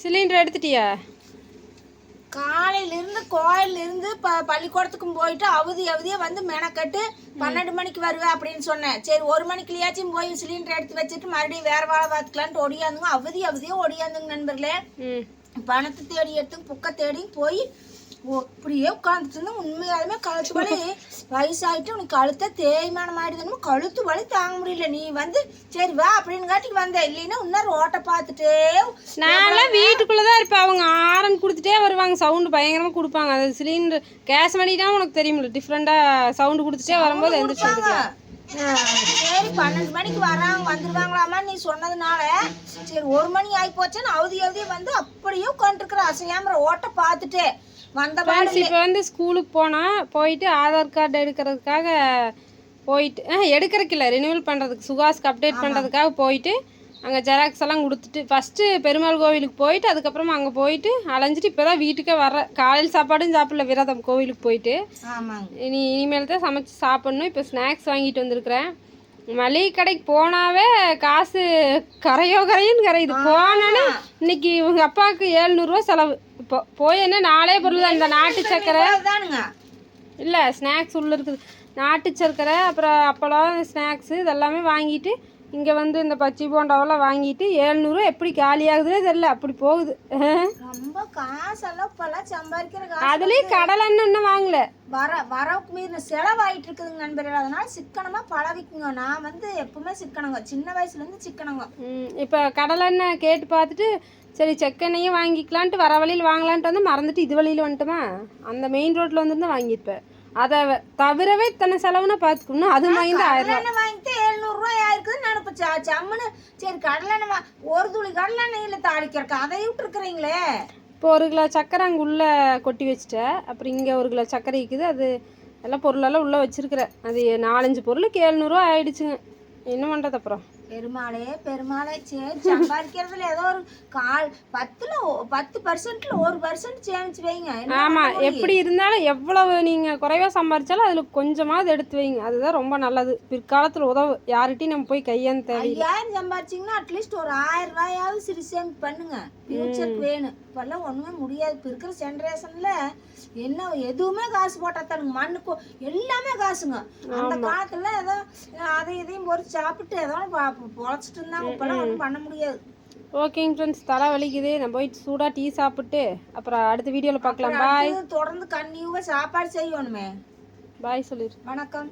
Cylinder எடுத்துட்டியா? காலையில இருந்து கோயில்ல இருந்து ப பள்ளிக்கூடத்துக்கும் போயிட்டு அவதி அவதியே வந்து மெனக்கட்டு பன்னெண்டு மணிக்கு வருவேன் அப்படின்னு சொன்னேன். சரி ஒரு மணிக்குலயாச்சும் போய் சிலிண்டர் எடுத்து வச்சுட்டு மறுபடியும் வேற வேலை பார்த்துக்கலான்ட்டு ஒடியாந்துங்க அவதி அவதியே ஒடியாந்துங்க நண்பர்களே. பணத்தை தேடி எடுத்து புக்க தேடி போய் அப்படியே உட்காந்துட்டு இருந்தேன் உண்மையாலுமே கழுத்து வலி. வயசாயிட்டு உனக்கு கழுத்தை தேய்மானம் ஆயிடுதுன்னு கழுத்து வலி தாங்க முடியல. நீ வந்து சரி வா அப்படின்னு காட்டி வந்த இல்லைன்னா இன்னொரு ஓட்டை பார்த்துட்டே நான்லாம் வீட்டுக்குள்ளே தான் இருப்பேன். அவங்க ஆரன் கொடுத்துட்டே வருவாங்க. சவுண்டு பயங்கரமாக கொடுப்பாங்க. அது சிலிண்டர் கேஸ் பண்ணிட்டா உனக்கு தெரியுமில்ல டிஃப்ரெண்ட்டாக சவுண்டு கொடுத்துட்டே வரும்போது எந்திரிச்சு சரி பன்னெண்டு மணிக்கு வராங்க வந்துருவாங்களாமா நீ சொன்னதுனால. சரி ஒரு மணி ஆகி போச்சுன்னு அவதி அவதி வந்து அப்படியே உட்காந்துருக்குற அசையாம ஓட்டை பார்த்துட்டு. வந்த ஃப்ரெண்ட்ஸ் இப்போ வந்து ஸ்கூலுக்கு போனால் போயிட்டு ஆதார் கார்டு எடுக்கிறதுக்காக போயிட்டு எடுக்கிறதுக்கு இல்லை ரினியூவல் பண்ணுறதுக்கு சுகாஸ்க்கு அப்டேட் பண்ணுறதுக்காக போயிட்டு அங்கே ஜெராக்ஸ் எல்லாம் கொடுத்துட்டு ஃபஸ்ட்டு பெருமாள் கோவிலுக்கு போயிட்டு அதுக்கப்புறமா அங்கே போயிட்டு அலைஞ்சிட்டு இப்போ தான் வீட்டுக்கே வர்ற காலையில் சாப்பாடும் சாப்பிடல விரதம் கோவிலுக்கு போயிட்டு. இனி இனிமேல் தான் சமைச்சு சாப்பிட்ணும். இப்போ ஸ்நாக்ஸ் வாங்கிட்டு வந்திருக்கிறேன். மளிகை கடைக்கு போனாவே காசு கரையோ கரையுன்னு கரையுது. போனோன்னே இன்னைக்கு உங்கள் அப்பாவுக்கு ஏழ்நூறுரூவா செலவு. இப்போ போய் என்ன நாலே பொருள் தான். இந்த நாட்டு சக்கரை தானுங்க இல்லை ஸ்நாக்ஸ் உள்ளே இருக்குது. நாட்டு சர்க்கரை அப்புறம் அப்பளம் ஸ்நாக்ஸு இதெல்லாமே வாங்கிட்டு இங்கே வந்து இந்த பச்சி போண்டாவெல்லாம் வாங்கிட்டு ஏழ்நூறு எப்படி காலி ஆகுதுன்னே தெரில அப்படி போகுது. ரொம்ப காசெல்லாம் இப்பெல்லாம் சம்பாதிக்கிற அதுலேயும் கடலை இன்னும் வாங்கல. வர வரவுக்கு மீறின செலவாயிட்டு இருக்குதுங்க நண்பர்கள். அதனால சிக்கனமா பழகிக்குங்க. நான் வந்து எப்பவுமே சிக்கனங்க. சின்ன வயசுல இருந்து சிக்கனங்க. இப்போ கடலெண்ணெய் கேட்டு பார்த்துட்டு சரி செக்கெண்ணையும் வாங்கிக்கலான்ட்டு வர வழியில் வாங்கலான்ட்டு வந்து மறந்துட்டு இது வழியில் வந்துட்டோமா? அந்த மெயின் ரோட்டில் வந்து தான் வாங்கியிருப்பேன். அதை தவிரவே இத்தனை செலவுனா பார்த்துக்கணும். அது வாங்கிட்டு ஆயிரம் வாங்கிட்டு ச- சம்முன்னு சரி கடலெண்ணெய் வா- ஒரு துளி கடலெண்ணெயில் தாளிக்கிறக்கு? அதை விட்டுருக்குறீங்களே? இப்போ ஒரு கிலோ சக்கரை அங்கே உள்ளே கொட்டி வச்சுட்டேன். அப்புறம் இங்கே ஒரு கிலோ சக்கரை இருக்குது. அது எல்லாம் பொருளெல்லாம் உள்ளே வச்சுருக்குறேன். அது நாலஞ்சு பொருளுக்கு எழுநூறுவா ஆயிடுச்சுங்க. என்ன பண்ணுறது அப்புறம்? பெருமாளே பெருமாளே சரி சம்பாதிக்கிறதுல ஏதோ ஒரு கால் பத்துல பத்து பர்சன்ட்ல ஒரு பர்சன்ட் சேமிச்சு வைங்க. முடியும்? எப்படி இருந்தாலும் எவ்வளவு நீங்கள் குறைவாக சம்பாரிச்சாலும் அதில் கொஞ்சமாவது எடுத்து வைங்க. அதுதான் ரொம்ப நல்லது. பிற்காலத்தில் உதவு. யார்கிட்டையும் நம்ம போய் கையாந்து தேவை ஐயாயிரம் சம்பாரிச்சிங்கன்னா அட்லீஸ்ட் ஒரு ஆயிரம் ரூபாயாவது சிறு சேமிப்பு பண்ணுங்க. ஃபியூச்சருக்கு வேணும். இப்பெல்லாம் ஒண்ணுமே முடியாது. இப்போ இருக்கிற ஜென்ரேஷன்ல என்ன எதுவுமே காசு போட்டா தானுங்க. மண்ணுக்கு எல்லாமே காசுங்க. அந்த காலத்துல ஏதோ அதை இதையும் பொறிச்சு சாப்பிட்டு ஏதோ பொழைச்சிட்டு இருந்தாங்க இப்பெல்லாம் ஒன்றும் பண்ண முடியாது. ஓகேங்க ஃப்ரெண்ட்ஸ் தலை வலிக்குது. நான் போயிட்டு சூடாக டீ சாப்பிட்டு அப்புறம் அடுத்த வீடியோவில் பார்க்கலாம். பாய் தொடர்ந்து கன்னியூவா சாப்பாடு செய்யணுமே. பாய் சொல்லிடு வணக்கம்.